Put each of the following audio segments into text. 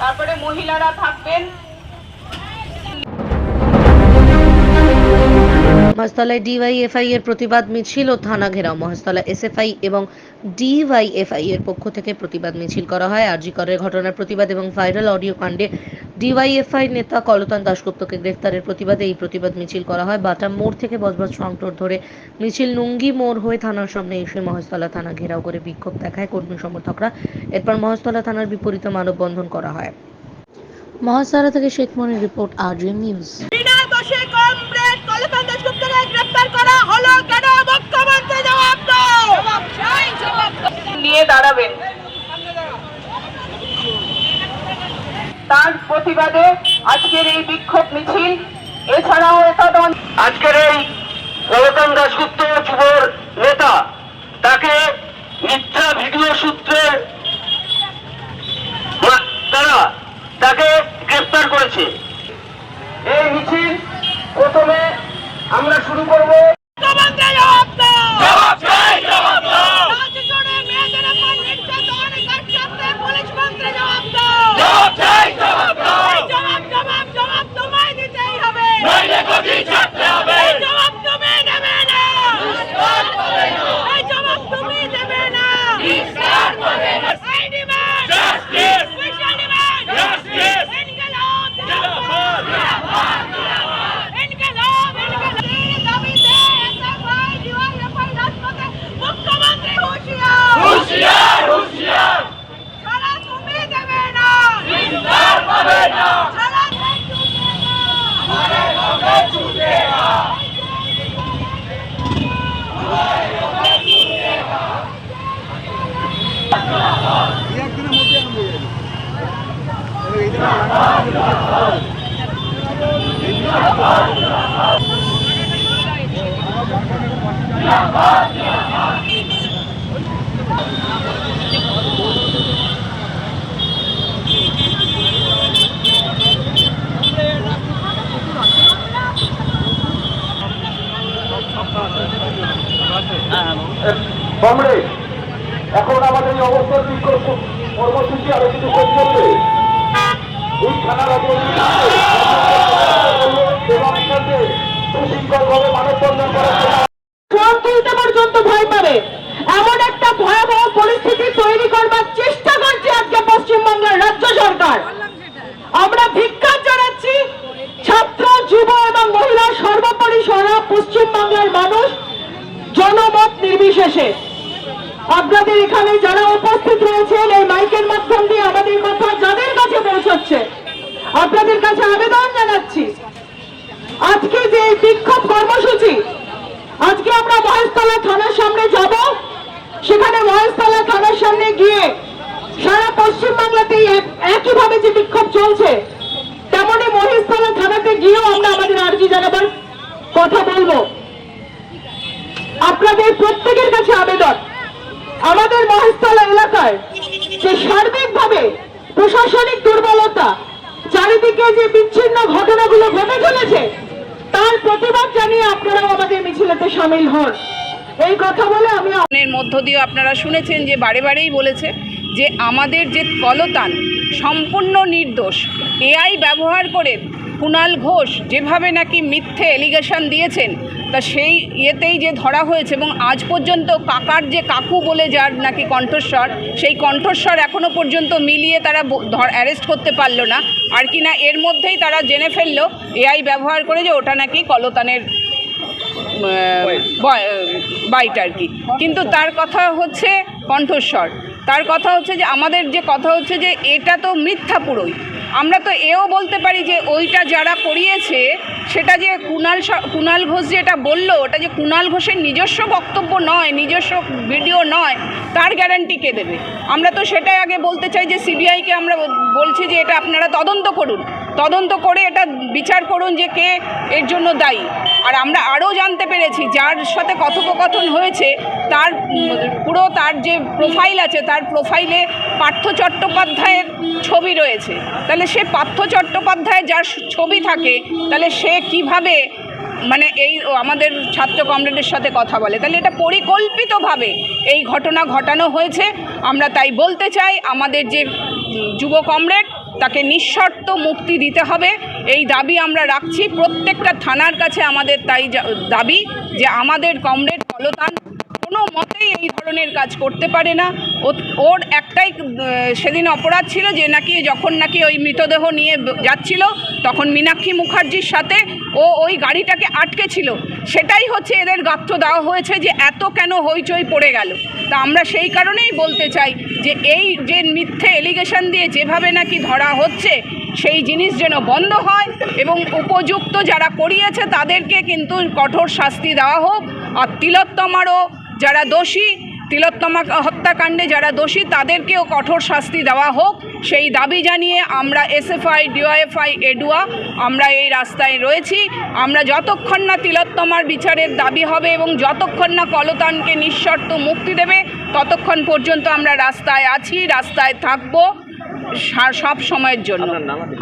তারপরে মহিলারা থাকবেন। মহাস্তলায় ডিওয়াইএফআই এর প্রতিবাদ মিছিল ও থানা ঘেরাও। মহাস্তলা এসএফআই এবং ডিওয়াইএফআই এর পক্ষ থেকে প্রতিবাদ মিছিল করা হয়। আরজি করের ঘটনার প্রতিবাদ এবং ভাইরাল অডিও কাণ্ডে ডিওয়াইএফআই নেতা কলতান দাশগুপ্তকে গ্রেফতারের প্রতিবাদে এই প্রতিবাদ মিছিল করা হয় বাটা মোড় থেকে বজবজ সংটোর ধরে। মিছিল নুঙ্গি মোড় হয়ে থানার সামনে এসে মহেশতলা থানা ঘেরাও করে বিক্ষোভ দেখায় কর্মী সমর্থকরা। এরপর মহাস্তলা থানার বিপরীতে মানববন্ধন করা হয়। মহাস্তলা থেকে Sheikh Monir report RG news. বিনা দোষে কমরেড কলকাতা দাশগুপ্তকে গ্রেফতার করা হলো কেন? মুখ্যমন্ত্রী জবাব দাও জবাব চাই জবাব দাও। নিয়ে দাঁড়াবেন। তার প্রতিবাদে আজকের এই বিক্ষোভ মিছিল এছাড়াও একাদন আজকের এই কলকান দাসগুপ্ত যুবর নেতা তাকে মিথ্যা ভিডিও সূত্রে তারা তাকে গ্রেফতার করেছে। এই মিছিল প্রথমে আমরা শুরু করব মুখ্যমন্ত্রী জবাব দাও জবাব চাই জবাব দাও রাজ্যজুড়ে মেয়েদের উপর নির্যাতন কাটছাতে পুলিশ মন্ত্রী জবাব দাও জবাব চাই জবাব দাও জবাব জবাব জবাব তোমায় দিতেই হবে নইলে গদি ছাড়তে হবে জবাব তুমি দেবে না এই জবাব তুমি দেবে না ইনসার করে না I demand justice we shall demand justice Inqilab জিন্দাবাদ ইনকলাব ইনকলাব দাবিতে এসএফআই ডিওয়াইএফআই রাজপথে মুখ্যমন্ত্রী হুঁশিয়ার হুঁশিয়ার হুঁশিয়ার ছাড়া তুমি দেবে না ইনসার পাবে না ছাড়া আমারে লোকে ছুটেগা কমরেড, এখন আমাদের এই বিক্ষোভ কর্মসূচি আরও কিছু চলবে এই থানার অবস্থা এবং এখানে সুশৃঙ্খলভাবে মানববন্ধন তুলতে পর্যন্ত ভয় পাবে। এমন একটা ভয়াবহ পরিস্থিতি তৈরি করবার চেষ্টা করছে আজকে পশ্চিমবঙ্গের রাজ্য সরকার আমরা ভিক্ষা জানাচ্ছি ছাত্র যুব এবং মহিলা সর্বোপরি সারা পশ্চিমবাংলার মানুষ জনমত নির্বিশেষে আপনাদের এখানে যারা উপস্থিত রয়েছেন এই মাইকের মাধ্যম দিয়ে আমাদের কথা যাদের কাছে পৌঁছচ্ছে আপনাদের কাছে আবেদন জানাচ্ছি আজকে যে এই বিক্ষোভ কর্মসূচি আজকে আমরা মহেশতলা থানার সামনে যাব সেখানে মহেশতলা সামনে গিয়ে সারা পশ্চিমবাংলাতেই এক- একইভাবে যে বিক্ষোভ চলছে তেমনি মহেশতলা থানাতে গিয়েও আমরা আমাদের আর্জি জানাবার কথা বলব। আপনাদের প্রত্যেকের কাছে আবেদন, আমাদের মহেশতলা এলাকায় যে সার্বিকভাবে প্রশাসনিক দুর্বলতা, চারিদিকে যে বিচ্ছিন্ন ঘটনাগুলো ঘটে চলেছে, তার প্রতিবাদ জানিয়ে আপনারাও আমাদের মিছিলেতে সামিল হন। এই কথা বলে আমি মধ্য দিয়ে আপনারা শুনেছেন যে বারে বারেই বলেছে যে আমাদের যে কলতান সম্পূর্ণ নির্দোষ। এআই ব্যবহার করে কুণাল ঘোষ যেভাবে নাকি মিথ্যে এলিগেশন দিয়েছেন, তা সেই ইয়েতেই যে ধরা হয়েছে এবং আজ পর্যন্ত কাকার যে কাকু বলে যার নাকি কণ্ঠস্বর, সেই কণ্ঠস্বর এখনও পর্যন্ত মিলিয়ে তারা অ্যারেস্ট করতে পারল না। আর কি না এর মধ্যেই তারা জেনে ফেলল, এআই ব্যবহার করে যে ওটা নাকি কলতানের বাইট আর কি। কিন্তু তার কথা হচ্ছে কণ্ঠস্বর। তার কথা হচ্ছে যে, আমাদের যে কথা হচ্ছে যে, এটা তো মিথ্যা পুরোই। আমরা তো এও বলতে পারি যে, ওইটা যারা করিয়েছে, সেটা যে কুণাল কুণাল ঘোষ যে এটা বলল, ওটা যে কুণাল ঘোষের নিজস্ব বক্তব্য নয়, নিজস্ব ভিডিও নয়, তার গ্যারান্টি কে দেবে? আমরা তো সেটাই আগে বলতে চাই যে সিবিআইকে আমরা বলছি যে, এটা আপনারা তদন্ত করুন। তদন্ত করে এটা বিচার করুন যে কে এর জন্য দায়ী। আর আমরা আরও জানতে পেরেছি যার সাথে কথোপকথন হয়েছে, তার পুরো তার যে প্রোফাইল আছে, তার প্রোফাইলে পার্থ চট্টোপাধ্যায়ের ছবি রয়েছে। তাহলে সে পার্থ চট্টোপাধ্যায়ের যার ছবি থাকে, তাহলে সে কীভাবে মানে এই আমাদের ছাত্র কমরেডের সাথে কথা বলে? তাহলে এটা পরিকল্পিতভাবে এই ঘটনা ঘটানো হয়েছে। আমরা তাই বলতে চাই, আমাদের যে যুব কমরেড তাকে নিঃশর্ত মুক্তি দিতে হবে। এই দাবি আমরা রাখছি। প্রত্যেকটা থানার কাছে আমাদের তাই দাবি যে আমাদের কমরেড কলতান কোনো মতেই এই ধরনের কাজ করতে পারে না। ওর একটাই সেদিন অপরাধ ছিল যে নাকি যখন নাকি ওই মৃতদেহ নিয়ে যাচ্ছিল, তখন মীনাক্ষী মুখার্জির সাথে ও ওই গাড়িটাকে আটকে ছিল সেটাই হচ্ছে এদের গাত্র দেওয়া হয়েছে যে এত কেন হইচই পড়ে গেল। তা আমরা সেই কারণেই বলতে চাই যে এই যে মিথ্যে এলিগেশন দিয়ে যেভাবে নাকি ধরা হচ্ছে, সেই জিনিস যেন বন্ধ হয় এবং উপযুক্ত যারা করিয়েছে তাদেরকে কিন্তু কঠোর শাস্তি দেওয়া হোক। আর তিলোত্তমারও যারা দোষী তিলোত্তমা হত্যাকাণ্ডে যারা দোষী তাদেরকেও কঠোর শাস্তি দেওয়া হোক। সেই দাবি জানিয়ে আমরা এসএফআই ডিওএফআই এডুয়া আমরা এই রাস্তায় রয়েছি। আমরা যতক্ষণ না তিলোত্তমার বিচারের দাবি হবে এবং যতক্ষণ না কলতানকে নিঃশর্ত মুক্তি দেবে ততক্ষণ পর্যন্ত আমরা রাস্তায় আছি রাস্তায় থাকব সব সময়ের জন্য।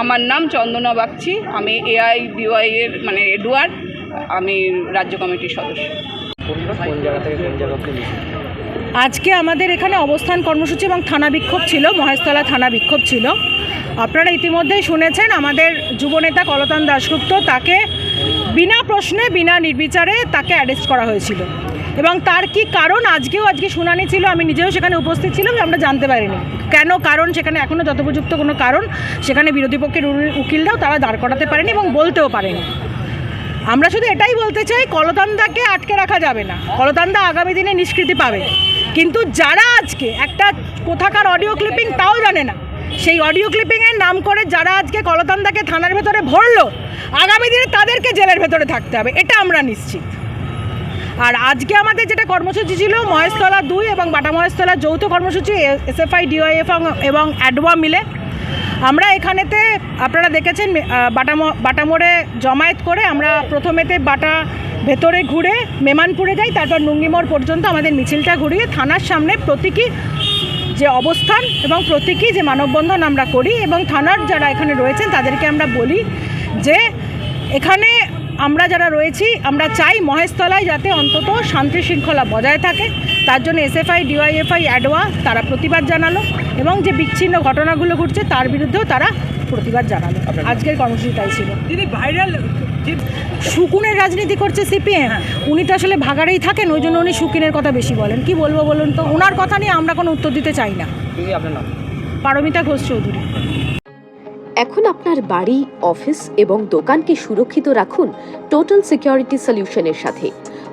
আমার নাম চন্দনা বাগচি। আমি এআই ডিওয়াই এর মানে এডুয়ার আমি রাজ্য কমিটির সদস্য। আজকে আমাদের এখানে অবস্থান কর্মসূচি এবং থানা বিক্ষোভ ছিল, মহেশতলা থানা বিক্ষোভ ছিল। আপনারা ইতিমধ্যেই শুনেছেন আমাদের যুবনেতা কলতান দাশগুপ্ত তাকে বিনা প্রশ্নে, বিনা নির্বিচারে তাকে অ্যারেস্ট করা হয়েছিল। এবং তার কি কারণ? আজকেও আজকে শুনানি ছিল, আমি নিজেও সেখানে উপস্থিত ছিলাম, আমরা জানতে পারিনি। কেন কারণ? সেখানে এখনও যথোপযুক্ত কোনো কারণ? সেখানে বিরোধী পক্ষের উকিলরাও তারা দাঁড় করাতে পারেনি এবং বলতেও পারেনি। আমরা শুধু এটাই বলতে চাই, কলতান্দাকে আটকে রাখা যাবে না। কলতান্দা আগামী দিনে নিষ্কৃতি পাবে। কিন্তু যারা আজকে একটা কোথাকার অডিও ক্লিপিং তাও জানে না, সেই অডিও ক্লিপিংয়ের নাম করে যারা আজকে কলতান্দাকে থানার ভেতরে ভরলো, আগামী দিনে তাদেরকে জেলের ভেতরে থাকতে হবে, এটা আমরা নিশ্চিত। আর আজকে আমাদের যেটা কর্মসূচি ছিল, মহেশতলা দুই এবং বাটা মহেশতলা যৌথ কর্মসূচি এসএফআই ডিওএফ এবং অ্যাডওয়া মিলে আমরা এখানেতে আপনারা দেখেছেন বাটামো, বাটামোড়ে জমায়েত করে আমরা প্রথমেতে বাটা ভেতরে ঘুরে মেমানপুরে যাই, তারপর নুঙ্গিমোড় পর্যন্ত আমাদের মিছিলটা ঘুরিয়ে থানার সামনে প্রতীকী যে অবস্থান এবং প্রতীকী যে মানববন্ধন আমরা করি এবং থানার যারা এখানে রয়েছেন তাদেরকে আমরা বলি যে এখানে আমরা যারা রয়েছি, আমরা চাই মহেশতলায় যাতে অন্তত শান্তি শৃঙ্খলা বজায় থাকে। তার জন্য এসএফআই ডিওয়াইএফআই অ্যাডওয়া তারা প্রতিবাদ জানালো এবং যে বিচ্ছিন্ন ঘটনাগুলো ঘটছে তার বিরুদ্ধেও তারা প্রতিবাদ জানালো। আজকের কর্মসূচি তাই ছিল। তিনি ভাইরাল সুকুনের রাজনীতি করছে সিপিএম। উনি তো আসলে ভাগাড়েই থাকেন ওই জন্য উনি সুকিনের কথা বেশি বলেন। কি বলব বলুন তো? ওনার কথা নিয়ে আমরা কোনো উত্তর দিতে চাই না। পারমিতা ঘোষ চৌধুরী। এখন আপনার বাড়ি অফিস এবং দোকানকে সুরক্ষিত রাখুন টোটাল সিকিউরিটি সলিউশনের সাথে।